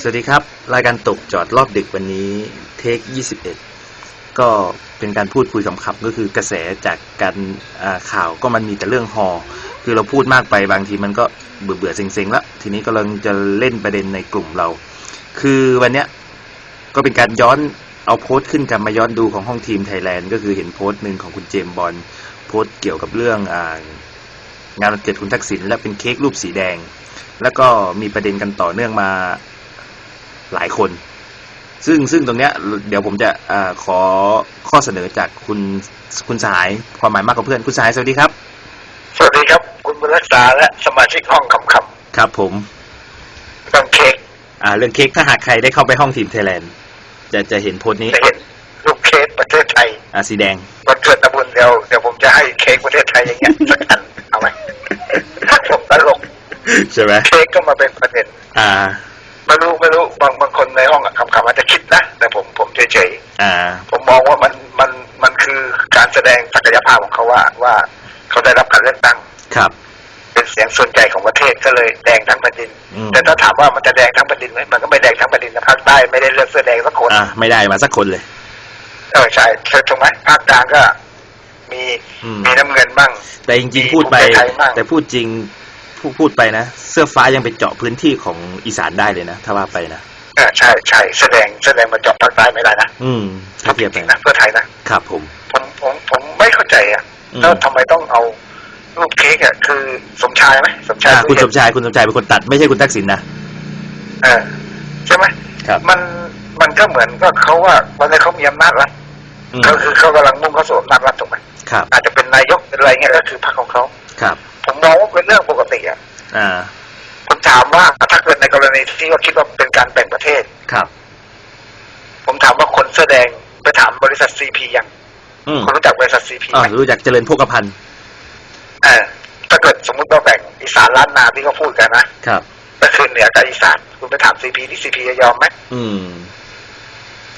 สวัสดีครับ รายการตกจอดรอบดึกวันนี้เทค 21 ก็เป็นการพูดคุยขำๆก็คือกระแสจากการข่าวก็มันมีแต่เรื่องฮอคือเราพูดมากไปบางทีมันก็เบื่อเบื่อเซ็งๆแล้ว ทีนี้กำลังจะเล่นประเด็นในกลุ่มเรา คือวันเนี้ยก็เป็นการย้อนเอาโพสต์ขึ้นกลับมาย้อนดูของห้องทีมไทยแลนด์ก็คือเห็นโพสต์หนึ่งของคุณเจมบอลโพสต์เกี่ยวกับเรื่ององานวันเกิดคุณทักษิณและเป็นเค้กรูปสีแดง แล้วก็มีประเด็นกันต่อเนื่องมา หลายคน ซึ่งซึ่งตรงเนี้ยเดี๋ยวผมจะอาขอข้อเสนอจากคุณคุณสหายความหมายมากกว่าเพื่อนคุณสหายสวัสดีครับ สวัสดีครับ คุณบุญรักษาและสมาชิกห้องคำคครับผมำต้องเค้กอ่าเรื่องเค้กถ้าหากใครได้เข้าไปห้องทีมไทยแลนด์จะจะเห็นโพสต์นี้จะเห็นลูกเค้กประเทศไทยอ่าสีแดงวันเกิดตะบุญเดียวเดี๋ยวผมจะให้เค้กประเทศไทยอย่างเงี้ยสักอันเอาไหมผมตลกใช่ไหมเค้กก็มาเป็นประเด็นอ่า ไม่รู้ไม่รู้บางบางคนในห้องคำคำอาจจะคิดนะ แต่ผมผมเฉยอ่าๆผมมองว่ามันมันมันคือการแสดงศักยภาพของเขาว่าว่าเขาได้รับการเลือกตั้งครับ เป็นเสียงส่วนใหญ่ของประเทศก็เลยแดงทั้งแผ่นดินอืมแต่ถ้าถามว่ามันจะแดงทั้งแผ่นดินไหมมันก็ไม่แดงทั้งแผ่นดินนะภาคใต้ไม่ได้เลือกเสื้อแดงสักคนอ่าไม่ได้มาสักคนเลยเออใช่ถูกไหมภาคกลางก็มีอืมมีน้ำเงินบ้างแต่จริงๆพูดไปภูมิใจไทยมากแต่พูดจริง พูดพูดไปนะ เสื้อฟ้ายังไปเจาะพื้นที่ของอีสานได้เลยนะ ถ้าว่าไปนะเออใช่ใช่แสดงแสดงมาเจาะภาคใต้ไม่ได้นะอืมถ้าเทียบจไปริงๆนะเพื่อไทยนะครับผมผมผมผมไม่เข้าใจอะอืมแล้วทำไมต้องเอารูปเค้กอะคือสมชายไหมสมชายอ่าคุณสตู้มเย็นชายคุณสมชายเป็นคนตัดไม่ใช่คุณทักษิณนะเออใช่ไหมครับมันมันก็เหมือนก็เขาว่าวันนี้เขามีอำนาจรัฐอืมก็คือเขากำลังมุ่งเข้าสู่อำนาจรัฐถูกไหมครับอาจจะเป็นนายกเป็นอะไรเงี้ยก็คือพรรคของเขาครับผ มมองว่าเป็นเรื่องปกติอะอ่าผมถามว่าถ้าเกิดในกรณีที่ว่าคิดว่าเป็นการแบ่งประเทศครับ ผมถามว่าคนเสื้อแดงไปถามบริษัทซีพียังอืมคุณรู้จักบริษัทซีพีอ่าไหมรู้จักเจริญโภคภัณฑ์เออถ้าเกิดสมมติเราแบ่งอีสานล้านนาที่เขาพูดกันนะครับก็คือเหนือกับอีสานคุณไปถามซีพีที่ซีพีจะยอมไหมอืม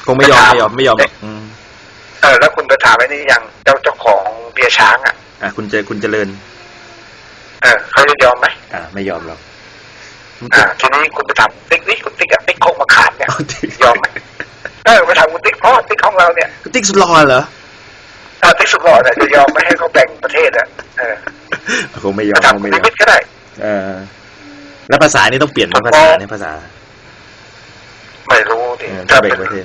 คงไม่ยอมจะถามไม่ยอมไม่ยอมหรอกอืมเออแล้วคุณไปถามไอ้นี่ยังเจ้าเจ้าของเบียร์ช้างอะอ่าคุณเจคุณเจริญ เออเขาจะย อมไหมอ่าไม่ยอมหรอกอ่าทีนี้คุณไปถามติ๊กนี่คุณติ๊กอะติ๊กโคกมะขามเนี่ยเอาติ๊กยอมไหมเออไปถามคุณติ๊กเพราะติ๊กของเราเนี่ยติ๊กสุดหล่อเหรอเออติ๊กสุดหล่อเนี่ยจะยอมไม่ให้เขาแบ่งประเทศอะเออคงไม่ยอไปมถามคงคุณไม่ยนิอมมิตก็ได้เออแล้วภาษานี่ต้องเปลี่ยนไหมภาษาเนี่ยภาษา ไม่รู้ดิเออถ้าแบ่เป็นงประเทศ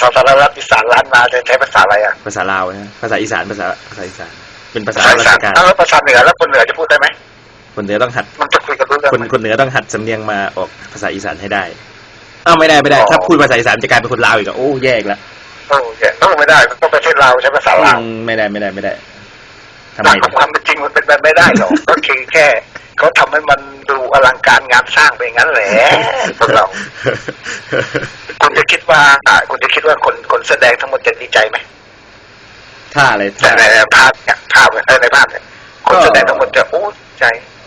สาธารณรัฐอีสานล้านนาจะใช้ภาษาอะไรอะภาษาลาวนะภาษาอีสานภาษาภาษาอีสานเป็นภาษาภาษาอีราสาชนการอ้าวแล้วภาษาเหนือแล้วคนเหนือจะพูดได้ไหม คนเหนือต้องหัดมันจะคุยกันรู้เรื่องคนไหมคนเหนือต้องหัดสำเนียงมาออกภาษาอีสานให้ได้อ้าวไม่ได้ไม่ได้อ๋อถ้าพูดภาษาอีสานจะกลายเป็นคนลาวอีกอะโอ้แยกละโอ้ยต้องไม่ได้ต้องประเทศลาวใช้ภาษาลาวอืมไม่ได้ไม่ได้ไม่ได้ทำหลัไมกของความเป็นจริงมันเป็นไปไม่ได้หรอก ก็คือแค่เขาทำให้มันดูอลังการงานสร้างไปงั้นแหละพวกเรา คุณจะคิดว่าอ่าคุณจะคิดว่าคนคนแสดงทั้งหมดจะดีใจไหมท่าอะไรแต่ท่า ในภาพเนี่ยภาพเนี่ยเออในภาพเนี่ยคนแสดงทั้งหมดจะโอ้ใจอืม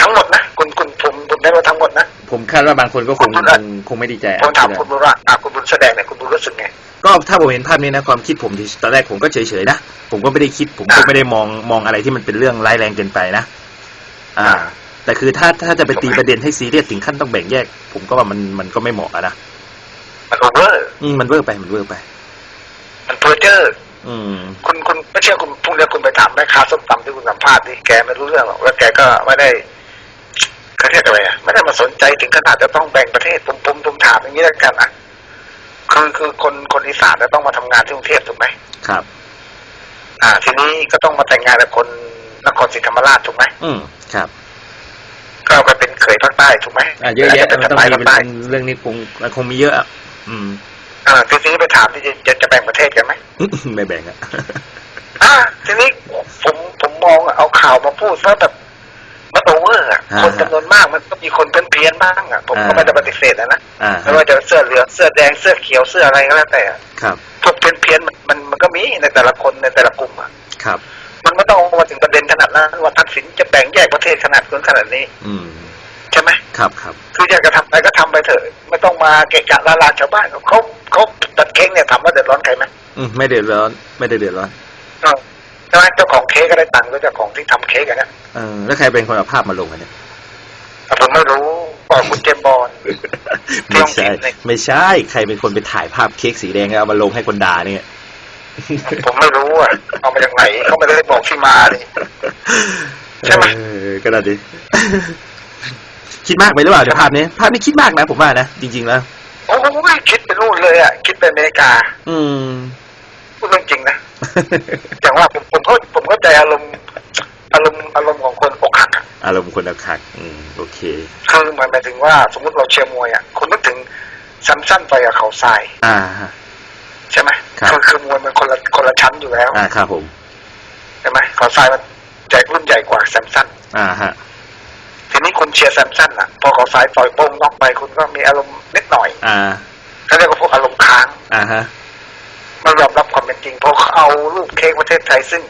ทั้งหมดนะคุณคุณผมผมได้ว่าทั้งหมดนะผมคาดว่าบางคนก็คงคุณคคุงณคงไม่ดีใจผมถามคุณบุญว่าอะคุณบุญแสดงเนี่ยคุณบุญรู้สึกไงก็ถ้าผมเห็นภาพนี้นะความคิดผมที่ตอนแรกผมก็เฉยๆนะผมก็ไม่ได้คิด ผมก็อ่าไม่ได้มองมองอะไรที่มันเป็นเรื่องร้ายแรงเกินไปนะอ่าอ่า แต่คือถ้าถ้าจะไปตีประเด็นให้ซีเรียสถึงขั้นต้องแบ่งแยก ผมก็ว่ามันมันก็ไม่เหมาะอะนะมันโอเวอร์อืมมันเวอร์ไปมันเวอร์ไป มันเพอร์เจอร์อืม คุณคุณไม่เชื่อคุณพรุ่งนี้คุณไปถามแม่ค้าส้มตำที่คุณสัมภาษณ์ดิแกไม่รู้เรื่องหรอกแล้วแกก็ไม่ได้เขาเรียกอะไรอะไม่ได้มาสนใจถึงขนาดจะต้องแบ่งประเทศผมผมผมถามอย่างนี้แล้วกันอะคือคือคนคนอีสานจะต้องมาทำงานที่กรุงเทพถูกไหมครับ อ่า ทีนี้ก็ต้องมาแต่งงานกับคนนครศรีธรรมราชถูกไหมอืมครับก็เอาไปเป็นเขยภาคใต้ถูกไหมอ่าเยอะแยะแต่มันจะต้องไปมีภาคใต้เรื่องนี้คงคงมีเยอะอะ อืมอ่าทีนี้ไปถามที่จะจะจะแบ่งประเทศกันไหม ไม่แบ่งอะอ่าทีนี้ผมผมมองเอาข่าวมาพูดซะแบบมันโอเวอร์อะอ่าคนจำนวนมากมันก็มีคนเพี้ยนเพี้ยนๆบ้างอะผมก็อ่าไม่ได้ปฏิเสธนะนะอ่าไม่ว่าจะเสื้อเหลืองเสื้อแดงเสื้อเขียวเสื้ออะไรก็แล้วแต่อะครับพวกเพี้ยนเพี้ยนๆมันมันมันก็มีในแต่ละคนในแต่ละกลุ่มอะครับ มันไม่ต้องมาถึงประเด็นขนาดนั้นว่าทักษิณจะแบ่งแยกประเทศขนาดนั้นขนาดนี้ อืมใช่ไหมครับครับคืออยากจะทำอะไรก็ทำไปเถอะ ไม่ต้องมาเกะกะละลานชาวบ้านเขาเขาตัดเค้กเนี่ยถามว่าเดือดร้อนใครไหมอืม ไม่เดือดร้อน ไม่ได้เดือดร้อนเออใช่ไหมเจ้าของเค้กก็ได้ตังค์ด้วยเจ้าของที่ทำเค้กอันเนี้ยเออแล้วใครเป็นคนเอาภาพมาลงอันเนี้ยแต่ผมไม่รู้บอกคุณเจมส์บอลไม่ใช่ไม่ใช่ ใครเป็นคนไปถ่ายภาพเค้กสีแดงแล้วเอามาลงให้คนด่าเนี่ยผมไม่รู้อะเอามาจากไหนเขาไม่ได้บอกที่มาเลยใช่ไหมเออก็นั่นดิคิดมากไปหรือเปล่าเดี๋ยวภาพนี้ภาพนี้คิดมากนะผมว่านะจริง ๆ แล้วโอ้โหคิดไปนู่นเลยอะคิดไปอเมริกา อืม พูดเรื่องจริงนะ อย่างว่าผมผมเข้าผมเข้าใจอารมณ์อารมณ์อารมณ์ของคนอกหักอะอารมณ์คนละขัก อืมโอเคคือหมายหมายถึงว่า สมมติเราเชียร์มวยอะคุณนึกถึงซัมซันไปกับเขาทรายอ่าฮะใช่ไหมครับคือคือมวยมันคนละคนละชั้นอยู่แล้ว อ่าครับผมใช่ไหมเขาทรายมันใหญ่รุ่นใหญ่กว่าแซมซันอ่าฮะทีนี้คุณเชียร์แซมซันอะ พอเขาทรายต่อยโป้งนอกไปคุณก็มีอารมณ์นิดหน่อย อ่าเขาเรียกว่าพวกอารมณ์ค้างอ่าฮะไม่ ยอมรับความเป็นจริงเพราะเขาเอารูปเค้กประเทศไทยซึ่ง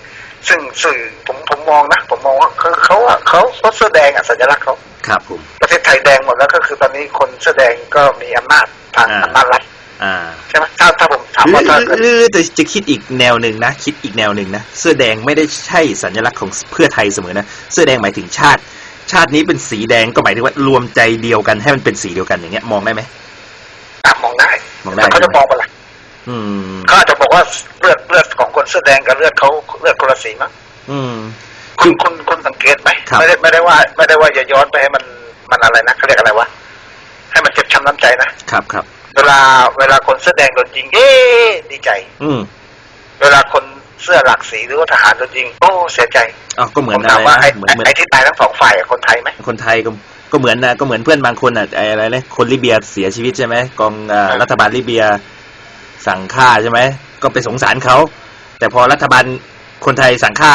ซึ่งสื่อผมผมมองนะผมมองว่าคือเขาอะเขาเขาเสื้อแดงอะสัญลักษณ์เขาครับผมประเทศไทยแดงหมดแล้วก็คือตอนนี้คนเสื้อแดงก็มีอำนาจทางอ่าอำนาจรัฐอ่าใช่ไหมถ้าถ้าผมถามหรืว่าอถ้าเกิดหรือจะจะคิดอีกแนวหนึ่งนะ คิดอีกแนวหนึ่งนะเสื้อแดงไม่ได้ใช่สัญลักษณ์ของเพื่อไทยเสมอนะเสื้อแดงหมายถึงชาติ ชาตินี้เป็นสีแดงก็หมายถึงว่ารวมใจเดียวกันให้มันเป็นสีเดียวกันอย่างเงี้ยมองได้ไหมอะมองได้มองได้แต่เขาจะมองไปละอืม เขาอาจจะบอกว่าเลือดเลือดของคนเสื้อแดงกับเลือดเขาเลือดคนละสีมั้งอืมคุณคุณคุณสังเกตไหมครับไม่ได้ไม่ได้ว่า ไม่ได้ว่าอย่าย้อนไปให้มันมันอะไรนะเขาเรียกอะไรวะให้มันเจ็บช้ำน้ำใจนะครับครับเวลาเวลาคนเสื้อแดงโดนยิง เอ๊ดีใจ อืมเวลาคนเสื้อหลักสีหรือว่าทหารโดนยิง โอ้เสียใจอ๋อก็เหมือผนมอะถามไรว่าไอ้นะเหมือนเหมือนไอ้ที่ตายทั้งสองฝ่ายอะคนไทยไหมคนไทยก็ก็เหมือนนะก็เหมือนเพื่อนบางคนอะไอ้อะไรนะคนลิเบียเสียชีวิตใช่ไหมกองอ่าครับรัฐบาลลิเบีย สั่งฆ่าใช่ไหมก็ไปสงสารเขาแต่พอรัฐบาลคนไทยสั่งฆ่า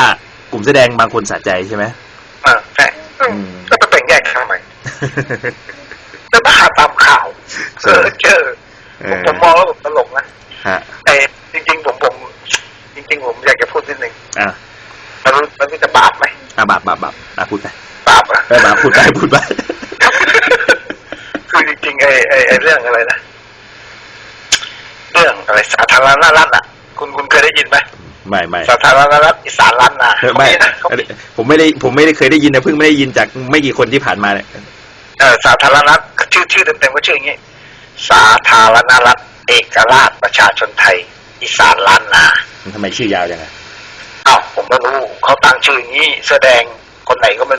กลุ่มแสอแดงบางคนสะใจใช่ไหมอ่าใช่อืมอืมก็ต้องแบ่งแยกทำไมแต่บ้าตามข่าวเออเจอเอผมอผมมองแล้วผมตลกนะฮะแต่จริง ๆ ผมผม จริง ๆ ผมอยากจะพูดนิดนึงอะมันรู้มันรู้จะบาปไหมอะบาปบาปบาปอะพูดไปบาปอะเออบาปพูดไปพูดไปคือจริงๆไอ้ไอ้ไอ้เรื่องอะไรนะเรื่องอะไรสาธารณรัฐอะ คุณคุณเคยได้ยินไหมไม่ไม่สาธารณรัฐอีสานล้านนาเออไม่เขานะเขาอันนี้ผมไม่ได้ผมไม่ได้เคยได้ยินนะเพิ่งไม่ได้ยินจากไม่กี่คนที่ผ่านมาเนี่ยเออสาธารณรัฐชื่อชื่อเต็มๆก็ชื่ออย่างนี้ สาธารณรัฐเอกราชประชาชนไทยอีสานล้านนามันทำไมชื่อยาวจังไงอ้าวผมไม่รู้เขาตั้งชื่ออย่างนี้แสอแดงคนไหนก็ไม่